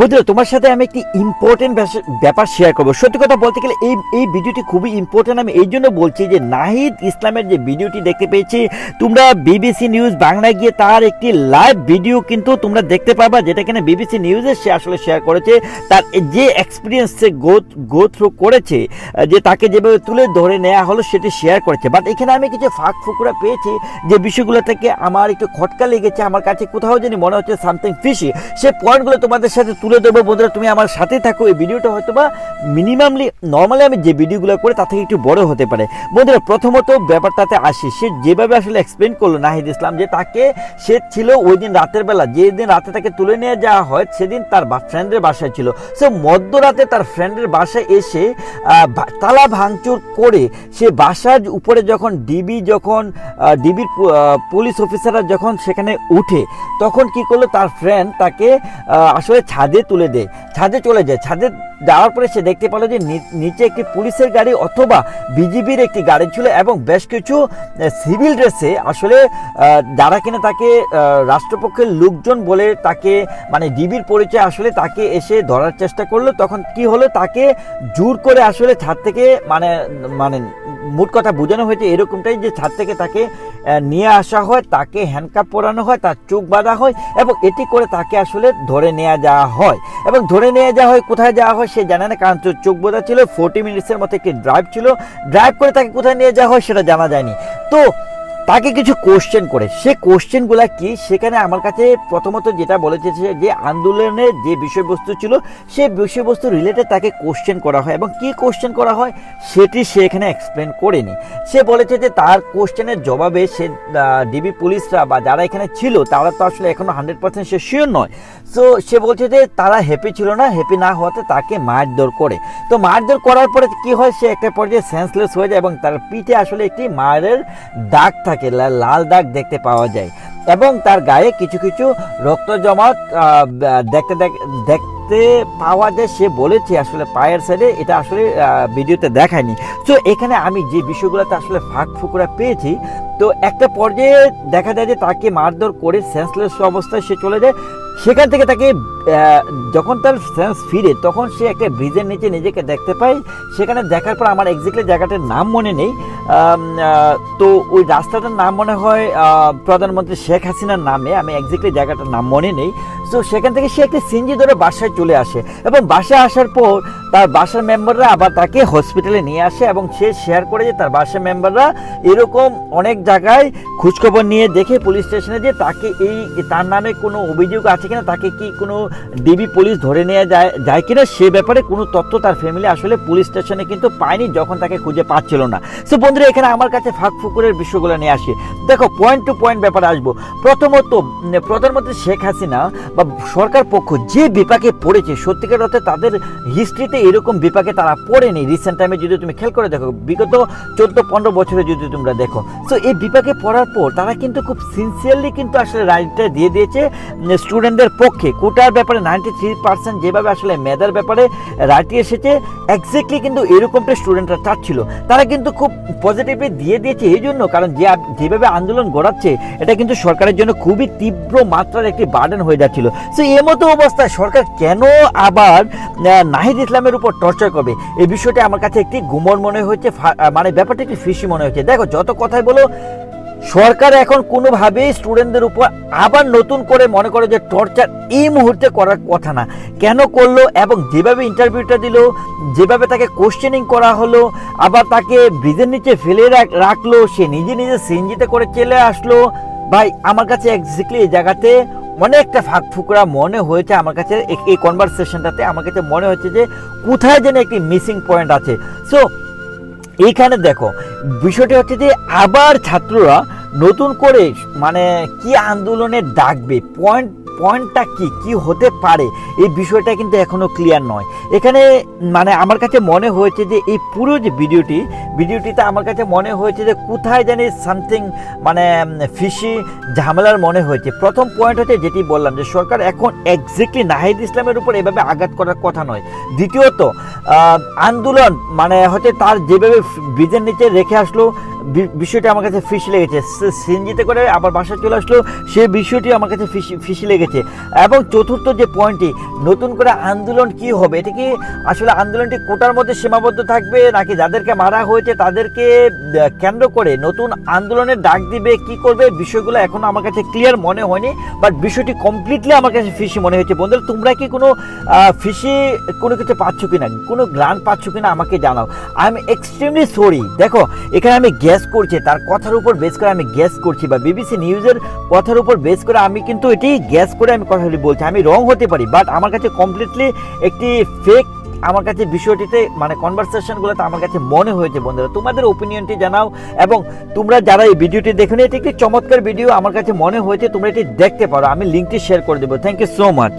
বন্ধুরা, তোমার সাথে আমি একটি ইম্পর্টেন্ট ব্যাপার শেয়ার করব। সত্যি কথা বলতে গেলে এই এই ভিডিওটি খুবই ইম্পর্টেন্ট আমি এই জন্য বলছি যে, নাহিদ ইসলামের যে ভিডিওটি দেখতে পেয়েছি, তোমরা বিবিসি নিউজ বাংলায় গিয়ে তার একটি লাইভ ভিডিও কিন্তু তোমরা দেখতে পাবা যেটা কিনা বিবিসি নিউজে সে আসলে শেয়ার করেছে। তার যে এক্সপিরিয়েন্স সে গো গো থ্রু করেছে যে তাকে যেভাবে তুলে ধরে নেওয়া হলো, সেটি শেয়ার করেছে। বাট এখানে আমি কিছু ফাঁক ফুকুরা পেয়েছি, যে বিষয়গুলো থেকে আমার একটু খটকা লেগেছে। আমার কাছে কোথাও জানি মনে হচ্ছে সামথিং ফিশি সে পয়েন্টগুলো তোমাদের সাথে তুলে দেবো বন্ধুরা, তুমি আমার সাথে থাকো। এই ভিডিওটা হয়তো বা মিনিমামলি নর্মালি আমি যে ভিডিওগুলো করে তা থেকে একটু বড় হতে পারে। বন্ধুরা, প্রথমত ব্যাপারটাতে আসি। সে যেভাবে আসলে এক্সপ্লেন করল নাহিদ ইসলাম, যে তাকে, সে ছিল ওই দিন রাতের বেলা যে দিন রাতে তাকে তুলে নিয়ে যাওয়া হয়, সেদিন তার ফ্রেন্ডের বাসায় ছিল। সে মধ্যরাতে তার ফ্রেন্ডের বাসায় এসে তালা ভাঙচুর করে সে বাসার উপরে যখন ডিবি যখন ডিবির পুলিশ অফিসাররা যখন সেখানে উঠে, তখন কি করল? তার ফ্রেন্ড তাকে আসলে ছাদে তুলে দেয় ছাদে চলে যায়। ছাদে যাওয়ার পরে সে দেখতে পেল যে নিচে একটি পুলিশের গাড়ি অথবা বিজিবির একটি গাড়ি ছিল এবং বেশ কিছু সিভিল ড্রেসে আসলে যারা কিনা তাকে রাষ্ট্রপক্ষের লোকজন বলে তাকে মানে ডিবির পরিচয় আসলে তাকে এসে ধরার চেষ্টা করল। তখন কি হলো? তাকে জোর করে আসলে ছাদ থেকে মানে মানে মোট কথা বোঝানো হয়েছে এরকমটাই যে ছাদ থেকে তাকে নিয়ে আসা হয়, তাকে হ্যান্ডকাপ পরানো হয়, তার চোখ বাঁধা হয় এবং এটি করে তাকে আসলে ধরে নেওয়া যাওয়া হয়। এবং ধরে নিয়ে যাওয়া হয়, কোথায় যাওয়া হয় সে জানে না, কারণ চোখ- বোঝা ছিল ফোর্টি মিনিটসের মতো একটি ড্রাইভ ছিল। ড্রাইভ করে তাকে কোথায় নিয়ে যাওয়া হয় সেটা জানা যায়নি। তো তাকে কিছু কোশ্চেন করে। সে কোশ্চেনগুলো কি? সেখানে আমার কাছে প্রথমত যেটা বলেছে সে যে আন্দোলনের যে বিষয়বস্তু ছিল সেই বিষয়বস্তু রিলেটেড তাকে কোশ্চেন করা হয়। এবং কি কোশ্চেন করা হয়? সেটি সে এখানে এক্সপ্লেন করেনি। সে বলেছে যে, তার কোশ্চেনের জবাবে সে ডিবি পুলিশরা বা যারা এখানে ছিল, তারা তো আসলে এখনও হান্ড্রেড পার্সেন্ট সে শিওর নয়। সো সে বলছে যে, তারা হ্যাপি ছিল না। হ্যাপি না হওয়াতে তাকে মারধর করে। তো মারধর করার পরে কি হয়? সে একটা পর্যায়ে সেন্সলেস হয়ে যায় এবং তার পিঠে আসলে একটি মায়ের দাগ থাকে। লা- লাল দাগ দেখতে পাওয়া যায়। এবং তার গায়ে কিছু কিছু রক্ত জমাট দেখতে দেখতে পাওয়া যায়। সে বলেছে আসলে পায়ের সাইডে এটা আসলে ভিডিওতে দেখায়নি। তো এখানে আমি যে বিষয়গুলোতে আসলে ফাঁক ফুকরা পেয়েছি, তো একটা পর্যায়ে দেখা যায় যে তাকে মারধর করে সেন্সলেস অবস্থায় সে চলে যায়। সেখান থেকে তাকে যখন তার সেন্স ফিরে, তখন সে একটা ব্রিজের নিচে নিজেকে দেখতে পায়। সেখানে দেখার পর আমার এক্স্যাক্টলি জায়গাটার নাম মনে নেই। তো ওই রাস্তাটার নাম মনে হয় প্রধানমন্ত্রী শেখ হাসিনার নামে। আমি এক্স্যাক্টলি জায়গাটার নাম মনে নেই। তো সেখান থেকে সে একটি সিঞ্জি ধরে বাসায় চলে আসে। এবং বাসায় আসার পর তার বাসার মেম্বাররা আবার তাকে হসপিটালে নিয়ে আসে এবং সে শেয়ার করে যে তার বাসার মেম্বাররা এরকম অনেক জায়গায় খোঁজখবর নিয়ে দেখে পুলিশ স্টেশনে যে তাকে এই তার নামে কোনো অভিযোগ আছে কিনা, তাকে কি কোনো ডিবি পুলিশ ধরে নিয়ে যায় যায় কিনা সে ব্যাপারে কোনো তথ্য তার ফ্যামিলি আসলে পুলিশ স্টেশনে কিন্তু পায়নি যখন তাকে খুঁজে পাচ্ছিল না। সো বন্ধুরা, এখানে আমার কাছে ফাঁক ফুকুরের বিষয়গুলো নিয়ে আসি। দেখো পয়েন্ট টু পয়েন্ট ব্যাপারে আসব। প্রথমত প্রধানমন্ত্রী শেখ হাসিনা বা সরকার পক্ষ যে বিপাকে পড়েছে, সত্যিকার অর্থে তাদের হিস্ট্রিতে এরকম বিপাকে তারা পড়েনি রিসেন্ট টাইমে যদি তুমি খেয়াল করে দেখো, বিগত চোদ্দ, পনেরো বছরে যদি তোমরা দেখো সো এই বিপাকে পড়ার পর তারা কিন্তু খুব সিনসিয়ারলি কিন্তু আসলে রাইটটা দিয়ে দিয়েছে স্টুডেন্টদের পক্ষে। কোটার ব্যাপারে নাইনটি থ্রি পার্সেন্ট যেভাবে আসলে মেধার ব্যাপারে রাইটে এসেছে এক্স্যাক্টলি কিন্তু এরকমটা স্টুডেন্টরা চাচ্ছিল। তারা কিন্তু খুব পজিটিভলি দিয়ে দিয়েছে এই জন্য, কারণ যে যেভাবে আন্দোলন গড়াচ্ছে, এটা কিন্তু সরকারের জন্য খুবই তীব্র মাত্রার একটি বার্ডেন হয়ে যাচ্ছিল। সো এ মতো অবস্থায় সরকার কেন আবার নাহিদ ইসলামের উপর টর্চার করবে। এই বিষয়টা আমার কাছে একটি গুমর মনে হয়েছে মানে ব্যাপারটা একটি ফিসি মনে হচ্ছে দেখো, যত কথাই বলো, সরকার এখন কোনোভাবেই স্টুডেন্টদের উপর আবার নতুন করে মনে করে যে টর্চার এই মুহূর্তে করার কথা না। কেন করল এবং যেভাবে ইন্টারভিউটা দিল, যেভাবে তাকে কোশ্চেনিং করা হলো, আবার তাকে ব্রিজের নিচে ফেলে রাখল, সে নিজে নিজে সিএনজিতে করে চলে আসলো। ভাই, আমার কাছে এক্স্যাক্টলি এই জায়গাতে অনেকটা ফাঁক ফুকরা মনে হয়েছে আমার কাছে এই- এই কনভারসেশনটাতে আমার কাছে মনে হচ্ছে যে কোথায় যেন একটি মিসিং পয়েন্ট আছে। সো এইখানে দেখো, বিষয়টি হচ্ছে যে আবার ছাত্ররা নতুন করে মানে কি আন্দোলনে ডাকবে? পয়েন্ট পয়েন্টটা কি? কি হতে পারে? এই বিষয়টা কিন্তু এখনও ক্লিয়ার নয়। এখানে মানে আমার কাছে মনে হয়েছে যে এই পুরো যে ভিডিওটি, ভিডিওটিতে আমার কাছে মনে হয়েছে যে কোথায় জানি সামথিং মানে ফিসি ঝামেলার মনে হয়েছে। প্রথম পয়েন্ট হচ্ছে যেটি বললাম যে সরকার এখন এক্স্যাক্টলি নাহিদ ইসলামের উপর এভাবে আঘাত করার কথা নয়। দ্বিতীয়ত আন্দোলন মানে হচ্ছে তার যেভাবে ব্রিজের নিচে রেখে আসলো বিষয়টি আমার কাছে ফিস লেগেছে। সিনজিতে করে আবার বাসায় চলে আসলো, সে বিষয়টি আমার কাছে ফিস ফিসি লেগেছে। এবং চতুর্থ যে পয়েন্টটি নতুন করে আন্দোলন কি হবে? এটা কি আসলে আন্দোলনটি কোটার মধ্যে সীমাবদ্ধ থাকবে, নাকি যাদেরকে মারা হয়েছে তাদেরকে কেন্দ্র করে নতুন আন্দোলনের ডাক দিবে, কি করবে? বিষয়গুলো এখনও আমার কাছে ক্লিয়ার মনে হয়নি বাট বিষয়টি কমপ্লিটলি আমার কাছে ফিসি মনে হয়েছে। বন্ধুরা, তোমরা কি কোনো ফিসি কোনো কিছু পাচ্ছ কিনা? কোনো গ্রান পাচ্ছ কিনা আমাকে জানাও। আই এম এক্সট্রিমলি সরি দেখো, এখানে আমি গ্যাস করছি, তার কথার উপর বেস করে আমি গ্যাস করছি, বা বিবিসি নিউজের কথার উপর বেস করে আমি কিন্তু এটি গ্যাস করে আমি কথাগুলি বলছি। আমি রং হতে পারি বাট আমার কাছে কমপ্লিটলি একটি ফেক আমার কাছে বিষয়টিতে মানে কনভারসেশনগুলোতে আমার কাছে মনে হয়েছে বন্ধুরা। তোমাদের ওপিনিয়নটি জানাও এবং তোমরা যারা এই ভিডিওটি দেখো এটি একটি চমৎকার ভিডিও আমার কাছে মনে হয়েছে তোমরা এটি দেখতে পারো। আমি লিঙ্কটি শেয়ার করে দেবো। Thank you so much